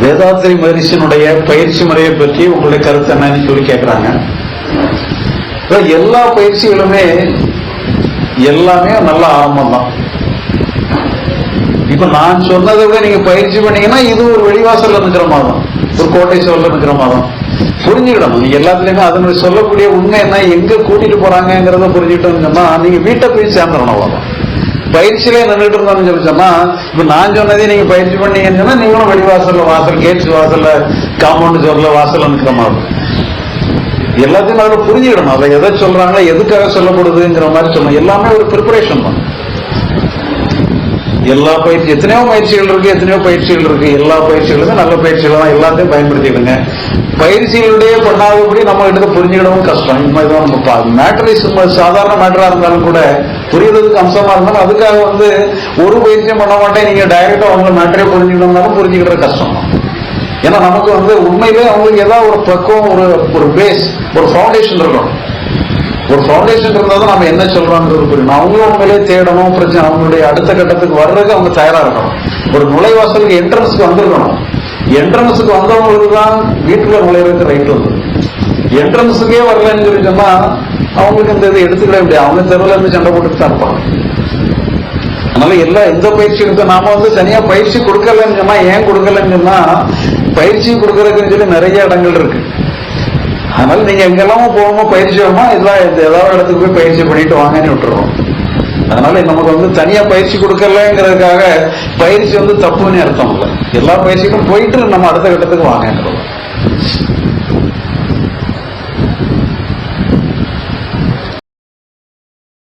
வேதாத்திரி மகரிஷினுடைய பயிற்சி முறையை பற்றி உங்களுடைய கருத்து என்னன்னு சொல்லி கேட்கிறாங்க எல்லா பயிற்சிகளுமே எல்லாமே நல்ல ஆரம்பம் தான் இப்ப நான் சொன்னதை விட நீங்க பயிற்சி பண்ணீங்கன்னா இது ஒரு வெளிவாசல்ல இருக்கிற மாதம் ஒரு கோட்டை சோல்ல இருக்கிற மாதம் புரிஞ்சுக்கிடணும். நீங்க எல்லாத்துலயுமே அதனுடைய சொல்லக்கூடிய உண்மை என்ன எங்க கூட்டிட்டு போறாங்கிறத புரிஞ்சுக்கிட்டோம்னு சொன்னா நீங்க வீட்டை போய் சேர்ந்துடணும் அவ்வளவுதான். பயிற்சியிலே நின்றுட்டு இருந்தோம்னு சொல்லி சொன்னா இப்ப நான் சொன்னதே நீங்க பயிற்சி பண்ணீங்கன்னு சொன்னா நீங்களும் வெளிவாசல்ல வாசல் கேட்ஸ் வாசல்ல காம்பவுண்ட் சோர்ல வாசல்ல நிற்கிற மாதிரி. எல்லாத்தையும் அதில் புரிஞ்சுக்கணும் அதை எதை சொல்றாங்களோ எதுக்காக சொல்லப்படுதுங்கிற மாதிரி சொல்லணும். எல்லாமே ஒரு ப்ரிப்பரேஷன் தான். எல்லா பயிற்சி எத்தனையோ பயிற்சிகள் இருக்கு எத்தனையோ பயிற்சிகள் இருக்கு. எல்லா பயிற்சிகளும் நல்ல பயிற்சிகள் தான் எல்லாத்தையும் பயன்படுத்திடுங்க பயிற்சிகளுடைய பண்ணாதபடி நம்ம கிட்ட புரிஞ்சுக்கிடவும் கஷ்டம். இந்த மாதிரி தான் நம்ம மேட்டரை சும்மா சாதாரண மேட்டரா இருந்தாலும் கூட புரியுறதுக்கு அம்சமா இருந்தாலும் அதுக்காக வந்து ஒரு பயிற்சியும் பண்ண மாட்டேன். நீங்க டைரக்டா அவங்க மேட்டரே புரிஞ்சுக்கணும்னாலும் புரிஞ்சுக்கிற கஷ்டம். ஏன்னா நமக்கு வந்து உண்மையிலே அவங்களுக்கு ஏதாவது ஒரு பக்குவம் ஒரு ஒரு பேஸ் ஒரு ஃபவுண்டேஷன் இருக்கணும். ஒரு ஃபவுண்டேஷன் இருந்தால் தான் நம்ம என்ன சொல்றோம்ன்றது புரியணும் அவங்களும் உண்மையிலே தேடணும் பிரச்சனை அவங்களுடைய அடுத்த கட்டத்துக்கு வர்றதுக்கு அவங்க தயாரா இருக்கணும். ஒரு நுழைவாசலுக்கு என்ட்ரன்ஸ்க்கு வந்திருக்கணும். என்ட்ரன்ஸுக்கு வந்தவங்களுக்கு தான் வீட்டுல நுழையிறதுக்கு ரைட் வந்து என்ட்ரன்ஸுக்கே வரலன்னு சொல்லி சொன்னா அவங்களுக்கு இந்த இதை எடுத்துக்கிட முடியாது. அவங்க தெருவில் இருந்து சண்டை போட்டுட்டு தான் இருப்பாங்க. அதனால எல்லா எந்த பயிற்சி எடுத்தோம் நாம வந்து தனியா பயிற்சி கொடுக்கலன்னு சொன்னா ஏன் கொடுக்கலன்னு சொன்னா பயிற்சி கொடுக்கறதுக்குன்னு சொல்லி நிறைய இடங்கள் இருக்கு. அதனால நீங்க எங்கெல்லாம் போகணுமோ பயிற்சி வேணுமோ இதெல்லாம் ஏதாவது இடத்துக்கு போய் பயிற்சி பண்ணிட்டு வாங்கன்னு விட்டுருவோம். அதனால நமக்கு வந்து தனியா பயிற்சி கொடுக்கலங்கிறதுக்காக பயிற்சி வந்து தப்புன்னு அர்த்தம் இல்லை. எல்லா பயிற்சிக்கும் போயிட்டு நம்ம அடுத்த கட்டத்துக்கு வாங்கன்றோம்